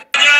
Yeah.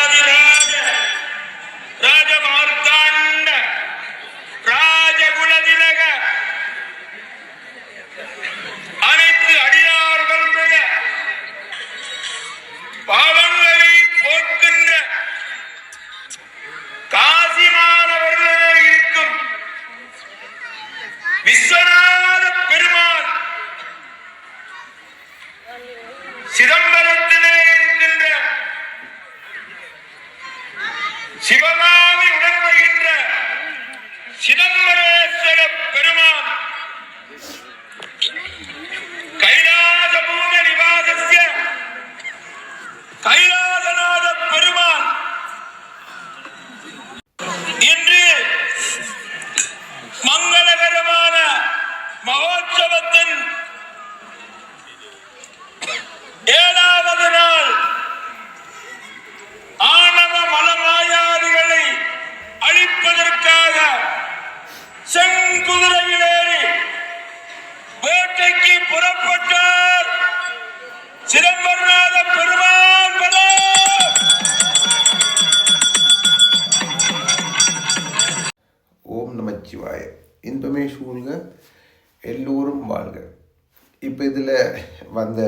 வந்த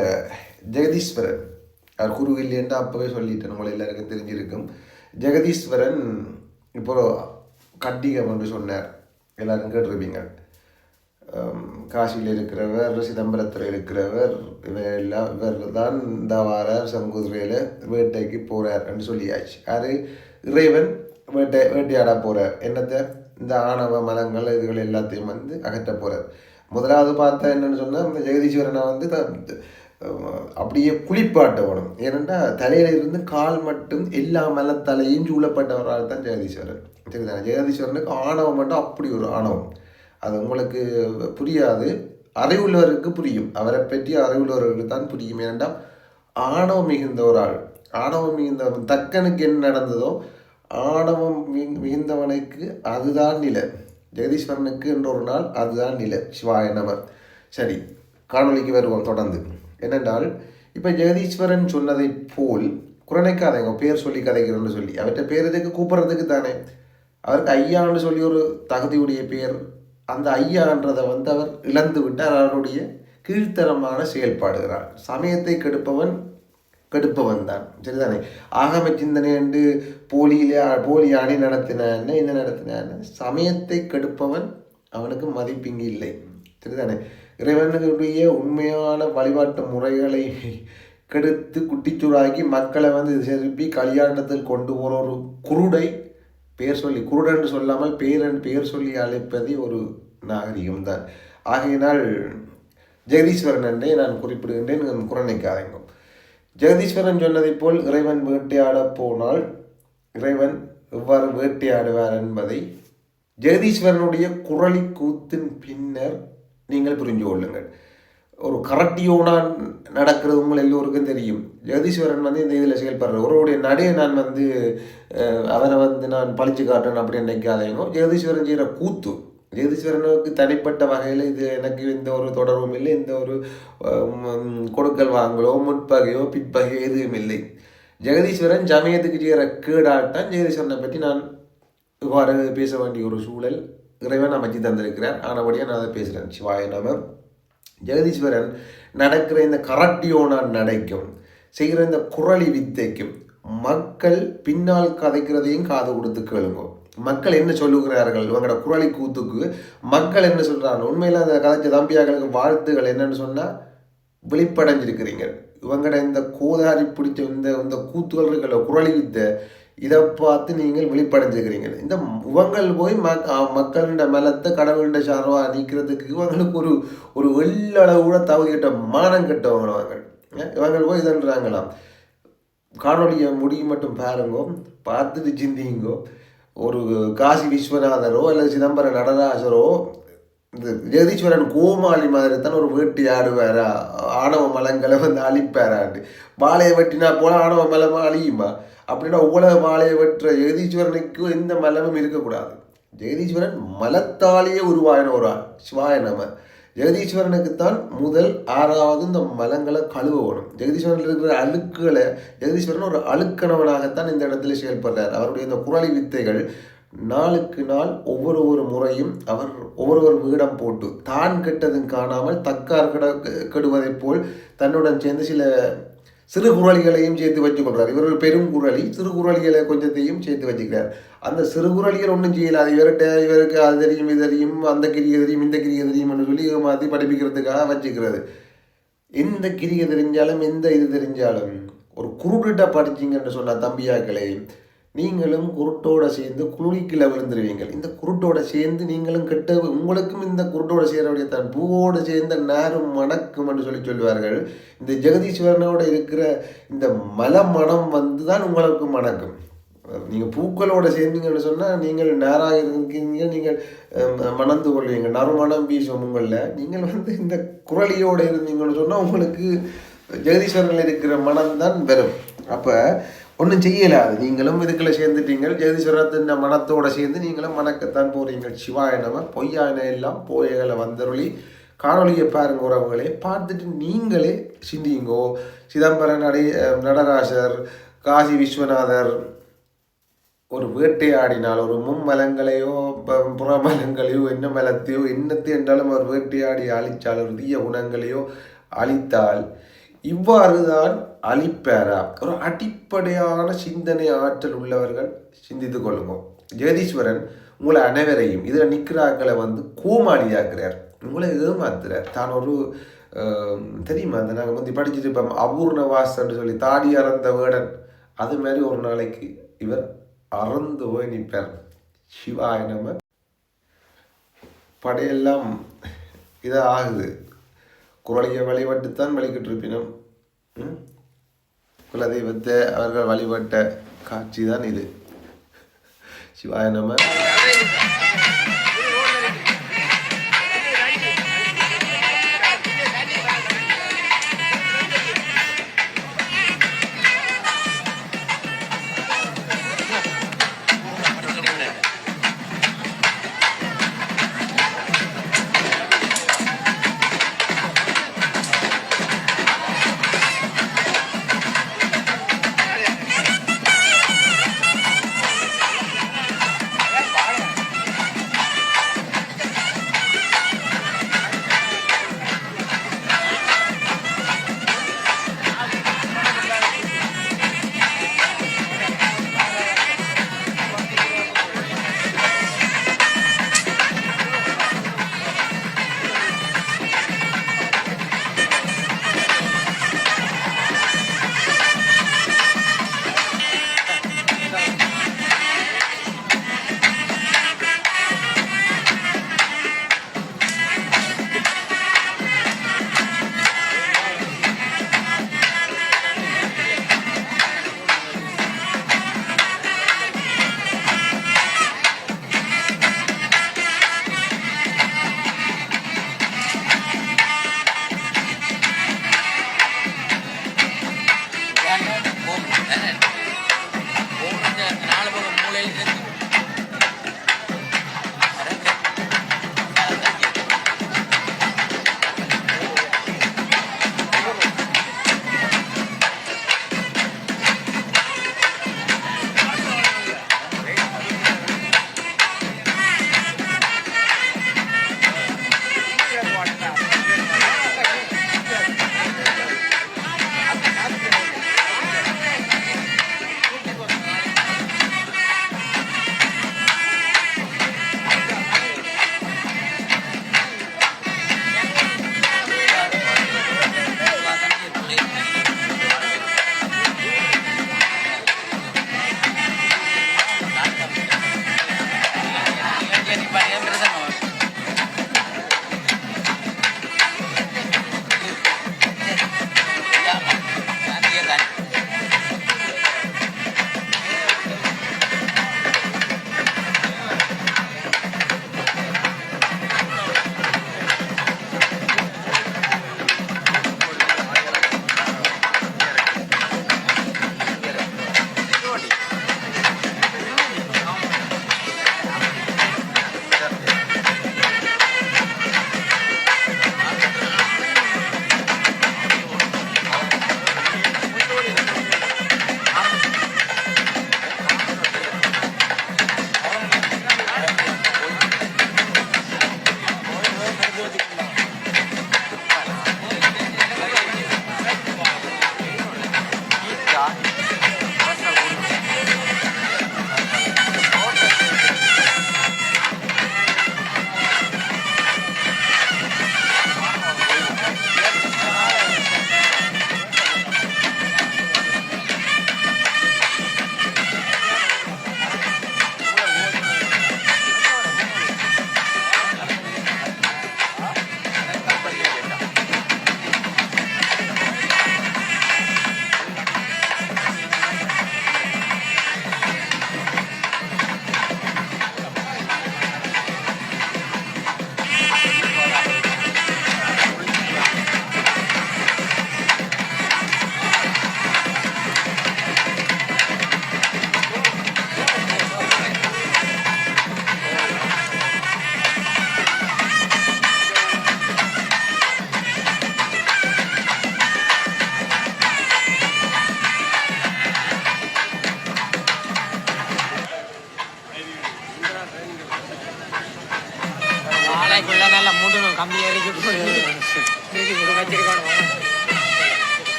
ஜெகதீஸ்வரன். அவர் குரு இல்லைன்னு அப்போவே சொல்லிட்டேன் உங்களை எல்லாருக்கும் தெரிஞ்சிருக்கும். ஜெகதீஸ்வரன் இப்போ கட்டிகம் என்று சொன்னார். எல்லாரும் கேட்டிருப்பீங்க. காசியில் இருக்கிறவர் சிதம்பரத்தில் இருக்கிறவர் இவர் எல்லாம் இவர் தான் இந்த வாரார் சங்குதிரையில் வேட்டைக்கு போகிறார் என்று சொல்லியாச்சு. அது இறைவன் வேட்டை வேட்டையாட போகிறார் என்னத்தை? இந்த ஆணவ மலங்கள் இதுகள் எல்லாத்தையும் வந்து அகற்ற போகிறார் முதலாவது பார்த்தா என்னென்னு சொன்னால் இந்த ஜெகதீஸ்வரனை வந்து அப்படியே குளிப்பாட்ட வேணும். ஏனென்றா தலையில இருந்து கால் மட்டும் எல்லா மலத்தலையும் சூழப்பட்டவரால் தான் ஜெகதீஸ்வரன். சரிதானே? ஜெகதீஸ்வரனுக்கு ஆணவம் மட்டும் அப்படி ஒரு ஆணவம். அது உங்களுக்கு புரியாது. அறிவுள்ளவருக்கு புரியும். அவரை பற்றி அறிவுள்ளவர்களுக்கு தான் புரியும். ஏனென்றால் ஆணவம் மிகுந்த ஒரு ஆள் ஆணவம் மிகுந்தவன் தக்கனுக்கு என்ன நடந்ததோ ஆணவம் மிகு- மிகுந்தவனுக்கு அதுதான் நிலை. ஜெகதீஸ்வரனுக்கு என்ற ஒரு நாள் அதுதான் நிலை சிவாய நம. சரி காணொளிக்கு வருவோம் தொடர்ந்து. என்னென்றால் இப்போ ஜெகதீஸ்வரன் சொன்னதை போல் குரணைக்காதங்க பேர் சொல்லி கதைக்கிறோன்னு சொல்லி அவர்கிட்ட பேர் இதுக்கு கூப்பிட்றதுக்கு தானே? அவருக்கு ஐயான்னு சொல்லி ஒரு தகுதியுடைய பேர் அந்த ஐயான்றதை வந்து அவர் இழந்து விட்டார் அவருடைய கீழ்த்தரமான செயல்பாடுகிறார் சமயத்தை கெடுப்பவன் கெடுப்பவன் தான் சரிதானே? ஆகம சிந்தனை என்று போலியிலே போலி அணி நடத்தினான்னு என்ன நடத்தினான்னு? சமயத்தை கெடுப்பவன் அவனுக்கு மதிப்பிங்கு இல்லை. சரிதானே? இறைவனுடைய உண்மையான வழிபாட்டு முறைகளை கெடுத்து குட்டிச்சூறாக்கி மக்களை வந்து செருப்பி கல்யாணத்தில் கொண்டு போகிற ஒரு குருடை பேர் சொல்லி குருடன் சொல்லாமல் பேரன் பேர் சொல்லி அழைப்பதே ஒரு நாகரிகம் தான். ஆகையினால் ஜெகதீஸ்வரன் என்றே நான் குறிப்பிடுகின்றேன். குரணைக்காரங்க ஜெகதீஸ்வரன் சொன்னதைப் போல் இறைவன் வேட்டையாடப் போனால் இறைவன் எவ்வாறு வேட்டையாடுவார் என்பதை ஜெகதீஸ்வரனுடைய குரலி கூத்தின் பின்னர் நீங்கள் புரிஞ்சு கொள்ளுங்கள். ஒரு கரட்டியோனான் நடக்கிறது உங்கள் எல்லோருக்கும் தெரியும். ஜெகதீஸ்வரன் வந்து இந்த இதில் செயல்படுறார். ஒருவருடைய நடையை நான் வந்து அவனை வந்து நான் பழிச்சு காட்டுறேன் அப்படின்னு நினைக்காதேங்க ஜெகதீஸ்வரன் செய்கிற கூத்து ஜெகதீஸ்வரனுக்கு தனிப்பட்ட வகையில் இது எனக்கு எந்த ஒரு தொடர்பும் இல்லை. எந்த ஒரு கொடுக்கல் வாங்கலோ முற்பகையோ பிற்பகையோ எதுவும் இல்லை. ஜெகதீஸ்வரன் சமயத்துக்கு செய்கிற கேடால்தான் ஜெகதீஸ்வரனை பற்றி நான் இவ்வாறு பேச வேண்டிய ஒரு சூழல் இறைவன் அமைச்சு தந்திருக்கிறார். ஆனபடியாக நான் அதை பேசுகிறேன் சிவாய நம. ஜெகதீஸ்வரன் நடக்கிற இந்த கரட்டியோனான் நடைக்கும். செய்கிற இந்த குரளி வித்தைக்கும் மக்கள் பின்னால் கதைக்கிறதையும் காது கொடுத்து கேளுங்கோ. மக்கள் என்ன சொல்லுகிறார்கள்? இவங்களோட குரலி கூத்துக்கு மக்கள் என்ன சொல்கிறாங்க உண்மையில் அந்த கதைச்ச தம்பியாக்களுக்கு வாழ்த்துகள் என்னன்னு சொன்னால் விழிப்படைஞ்சிருக்கிறீங்க. இவங்களோட இந்த கோதாரி பிடிச்ச இந்த இந்த கூத்துகள் இருக்கல குரலி வித்த இதை பார்த்து நீங்கள் விழிப்படைஞ்சிருக்கிறீங்க. இந்த இவங்கள் போய் மக் மக்களிட மலத்தை கடவுள்கிட்ட சார்பாக நீக்கிறதுக்கு இவங்களுக்கு ஒரு ஒரு வெள்ளளவு கூட தகுதியிட்ட மானம் கட்டவங்க இவங்க. இவங்க போய் இதன்றாங்களாம் காணொலியை முடியும் மட்டும் பாருங்கோ பார்த்துட்டு சிந்திங்கோ. ஒரு காசி விஸ்வநாதரோ அல்லது சிதம்பரம் நடராஜரோ இந்த ஜெகதீஸ்வரன் கோமாளி மாதிரி தான் ஒரு வேட்டி ஆடுவாரா. ஆணவ மலங்களை வந்து அழிப்பாராண்டு. வாழையை வெட்டினா போல ஆணவ மலமாக அழியுமா? அப்படின்னா உலக வாழையை வெட்டுற ஜெகதீஸ்வரனுக்கு எந்த மலமும் இருக்கக்கூடாது. ஜெகதீஸ்வரன் மலத்தாலேயே உருவாயின ஒரு ஆள் சிவாய நம்ம ஜெகதீஸ்வரனுக்குத்தான் முதல் ஆறாவது இந்த மலங்களை கழுவணும் ஜெகதீஸ்வரனில் இருக்கிற அழுக்குகளை ஜெகதீஸ்வரன் ஒரு அழுக்கணவனாகத்தான் இந்த இடத்துல செயல்படுறார். அவருடைய இந்த குரலி வித்தைகள் நாளுக்கு நாள் ஒவ்வொரு ஒரு முறையும் அவர் ஒவ்வொரு ஒரு வீடம் போட்டு தான் கெட்டதும் காணாமல் தக்கார் கெட கெடுவதைப் போல் தன்னுடன் சேர்ந்து சில சிறு குரலிகளையும் சேர்த்து வச்சுக்கொள்றார் இவர் பெரும் குரலி சிறு குரலிகளை கொஞ்சத்தையும் சேர்த்து வச்சுக்கிறார். அந்த சிறு குரலிகள் ஒன்றும் செய்யலாது இவர்கிட்ட இவருக்கு அது தெரியும் இது தெரியும் அந்த கிரியை தெரியும் இந்த கிரியை தெரியும்னு சொல்லி மாற்றி படிப்பிக்கிறதுக்காக வச்சுக்கிறது. எந்த கிரியை தெரிஞ்சாலும் எந்த இது தெரிஞ்சாலும் ஒரு குருக்கிட்ட படிச்சீங்கன்னு சொன்ன தம்பியாக்களை நீங்களும் குருட்டோட சேர்ந்து குளிக்கில் விழுந்துருவீங்க இந்த குருட்டோட சேர்ந்து நீங்களும் கெட்ட உங்களுக்கும் இந்த குருட்டோட சேரவுடைய தான் பூவோடு சேர்ந்த நேரும் மணக்கும் என்று சொல்லி சொல்லுவார்கள் இந்த ஜெகதீஸ்வரனோட இருக்கிற இந்த மல மனம் வந்து தான் உங்களுக்கு மணக்கும். நீங்கள் பூக்களோட சேர்ந்தீங்கன்னு சொன்னால் நீங்கள் நேராக இருக்கீங்க நீங்கள் மணந்து கொள்வீங்க நறுமணம் வீசும் உங்களில். நீங்கள் வந்து இந்த குரலியோடு இருந்தீங்கன்னு சொன்னால் உங்களுக்கு ஜெகதீஸ்வரனில் இருக்கிற மனம் தான் வரும் அப்போ ஒன்றும் செய்யலை அது நீங்களும் இதுக்குள்ள சேர்ந்துட்டீங்க ஜெகதீஸ்வரத்தின் மனத்தோட சேர்ந்து நீங்களும் மணக்கத்தான் போறீங்க சிவாய நம பொய்யாயன எல்லாம் போயகளை வந்தருளி. காணொலியை பாருங்க உறவுகளே. பார்த்துட்டு நீங்களே சிந்திங்கோ. சிதம்பரம் நடை நடராசர் காசி விஸ்வநாதர் ஒரு வேட்டையாடினால் ஒரு மும்மலங்களையோ ப- புறமலங்களையோ என்ன மலத்தையோ என்னத்தை என்றாலும் அவர் வேட்டையாடி அழித்தால் ஒரு தீய குணங்களையோ அழித்தால் இவ்வாறு தான் அழிப்பாரா ஒரு அடிப்படையான சிந்தனை ஆற்றல் உள்ளவர்கள் சிந்தித்து கொள்ளுங்க. ஜெகதீஸ்வரன் உங்களை அனைவரையும் இதில் நிற்கிறார்களை வந்து கோமாளியாக்குறார். உங்களை ஏமாத்துறார். தான் ஒரு தெரியுமா? அந்த நாங்கள் வந்து படிச்சுட்டு இருப்போம் அபூர்ணவாசன்னு சொல்லி தாடி அறந்த வேடன். அது மாதிரி ஒரு நாளைக்கு இவர் அறந்து போய் நிற்பார். சிவாய நம்ம படையெல்லாம் இதாக ஆகுது குரலையை வழிபட்டுத்தான் வழிகிட்டு இருப்பினும் ம்? குலதெய்வத்தை அவர்கள் வழிபட்ட காட்சி தான் இது சிவாய நம்ம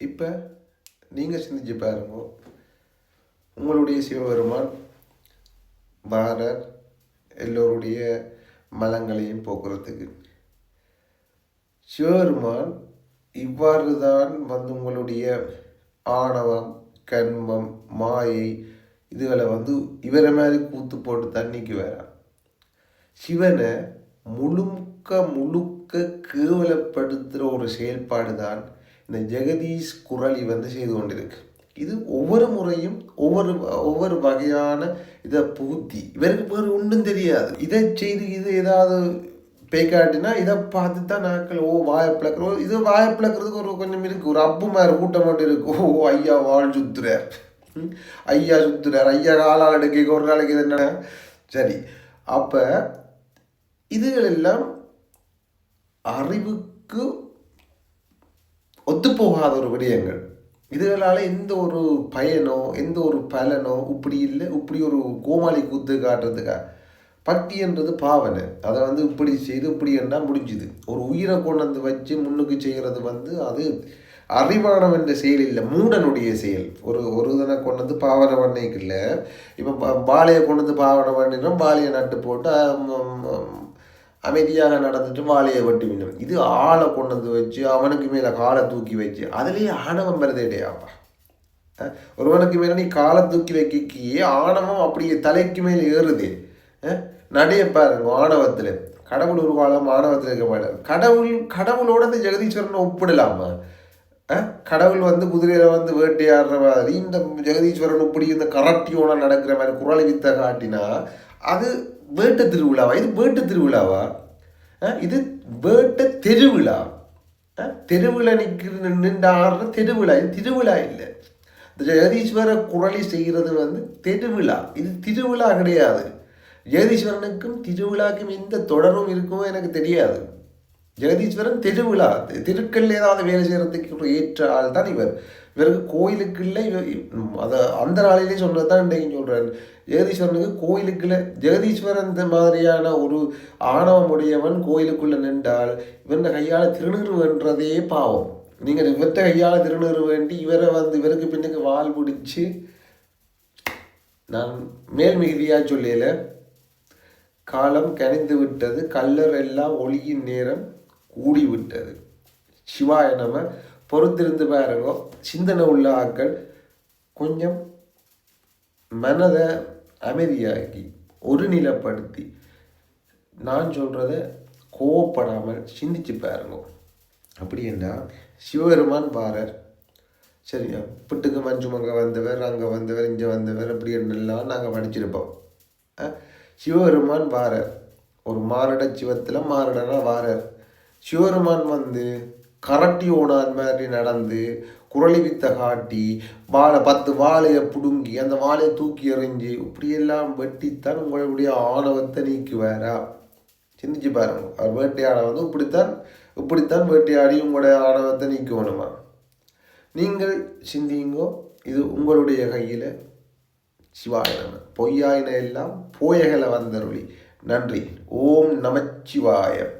இப்போ நீங்கள் சிந்திச்சு பாருங்க. உங்களுடைய சிவபெருமான் பாரர் எல்லோருடைய மலங்களையும் போக்குறதுக்கு. சிவபெருமான் இவ்வாறு தான் வந்து உங்களுடைய ஆணவம் கண்மம் மாயை இதுகளை வந்து இவரை மாதிரி கூத்து போட்டு தண்ணிக்கு வரான் சிவனை முழுக்க முழுக்க கேவலப்படுத்துகிற ஒரு செயல்பாடு தான் இந்த ஜெகதீஷ் குரலி வந்து செய்து கொண்டிருக்கு. இது ஒவ்வொரு முறையும் ஒவ்வொரு ஒவ்வொரு வகையான இதை புகுத்தி இவருக்கு வேறு ஒன்றும் தெரியாது. இதை செய்து இது ஏதாவது பேய்காட்டினா இதை பார்த்து தான் நாட்கள் ஓ வாயை பிளக்குறோம். இது வாயை பிளக்குறதுக்கு ஒரு கொஞ்சம் இருக்குது ஒரு அப்பு மாதிரி கூட்டம் மட்டும் இருக்கு. ஓ ஐயா வாழ் சுத்துறார். ஐயா சுத்துறார் ஐயா காலால் எடுக்க ஒரு நாளைக்கு இது என்ன? சரி அப்போ இதுகளெல்லாம் அறிவுக்கு ஒத்துப்போகாத ஒரு விடயங்கள். இதுகளால் எந்த ஒரு பயனோ எந்த ஒரு பலனோ இப்படி இல்லை இப்படி ஒரு கோமாளி கூத்து காட்டுறதுக்காக பக்தின்றது பாவனை. அதை வந்து இப்படி செய்து இப்படி என்ன முடிஞ்சுது. ஒரு உயிரை கொண்டு வந்து வச்சு முன்னுக்கு செய்கிறது வந்து அது அறிவானம் என்ற செயல் இல்லை மூடனுடைய செயல். ஒரு ஒரு இதனை கொண்டு வந்து பாவனை பண்ணிக்கு இல்லை. இப்போ பாலையை கொண்டு வந்து பாவனை பண்ணினோம் பாலையை நட்டு போட்டு அமைதியாக நடந்துட்டு வாழையை வெட்டி விடணும். இது ஆளை கொண்டு வந்து வச்சு அவனுக்கு மேலே காலை தூக்கி வச்சு அதுலேயே ஆணவம் வருதேடையாப்பா அஹ் ஒருவனுக்கு மேலே நீ காலை தூக்கி வைக்கியே ஆணவம் அப்படியே தலைக்கு மேலே ஏறுது. நடைய பாருங்க ஆணவத்தில். கடவுள் ஒரு காலம் ஆணவத்தில் இருக்க மாட்டார். கடவுள் கடவுளோட இந்த ஜெகதீஸ்வரனை ஒப்பிடலாமா? கடவுள் வந்து குதிரையில் வந்து வேட்டையாடுற மாதிரி இந்த ஜெகதீஸ்வரன் இப்படி இந்த கரட்டியோட நடக்கிற மாதிரி குரலை வித்த காட்டினா அது வேட்டு திருவிழாவா? இது வேட்டு திருவிழாவா? இது வேட்டு தெருவிழா. தெருவிழா நிற்கிற நின்று ஆடுற திருவிழா. இது திருவிழா இல்லை. இந்த ஜெகதீஸ்வர குரலி செய்கிறது வந்து திருவிழா. இது திருவிழா கிடையாது. ஜெகதீஸ்வரனுக்கும் திருவிழாக்கும் எந்த தொடரும் இருக்குமோ எனக்கு தெரியாது. ஜெகதீஸ்வரன் திருவிழா தி- திருக்கல்ல ஏதாவது வேலை செய்கிறதுக்கு ஏற்ற ஆள் தான் இவர். இவருக்கு கோயிலுக்குள்ளே இவர் அதை அந்த நாளிலே சொன்னது தான் இன்றைக்கு சொல்கிறேன் ஜெகதீஸ்வரனுக்கு கோயிலுக்குள்ள ஜெகதீஸ்வரன் இந்த மாதிரியான ஒரு ஆணவம் உடையவன் கோயிலுக்குள்ள நின்றால் இவன் கையால் திருநீறுன்றதே பாவம். நீங்கள் இவர்கிட்ட கையால் திருநீறு வேண்டி இவரை வந்து இவருக்கு பின்னுக்கு வால் பிடிச்சி நான் மேல் மிகுதியாக சொல்லல. காலம் கனிந்து விட்டது. கல்லர் எல்லாம் ஒளியின் நேரம். ஊடிவிட்டது. சிவாய நம பொறுத்திருந்து பாருங்க சிந்தனை உள்ள ஆட்கள் கொஞ்சம் மனதை அமைதியாக்கி ஒரு நிலைப்படுத்தி நான் சொல்கிறத கோவப்படாமல் சிந்திச்சு பாருங்க அப்படின்னா சிவபெருமான் பாரர் சரியா புட்டுக்கு மஞ்சுமங்க வந்தவர் அங்கே வந்தவர் இங்கே வந்தவர் அப்படி என்னெல்லாம் நாங்கள் படிச்சிருப்போம். சிவபெருமான் வாரர் ஒரு மாரட சிவத்தில் மாரடனா வாரர். சிவருமான் வந்து கரட்டி ஓடான் மாதிரி நடந்து குரளி வித்த காட்டி வாழை பத்து வாழையை பிடுங்கி அந்த வாழையை தூக்கி எறிஞ்சு இப்படியெல்லாம் வெட்டித்தான் உங்களுடைய ஆணவத்தை நீக்குவாரா? சிந்திச்சு பாருங்க. அவர் வேட்டையாட வந்து இப்படித்தான் இப்படித்தான் வேட்டையாடி உங்களுடைய ஆணவத்தை நீக்குவணுமா நீங்கள் சிந்தியுங்கோ இது உங்களுடைய கையில்? சிவாயன பொய்யாயின எல்லாம் போயகளை வந்தருளி. நன்றி. ஓம் நமச்சிவாயம்.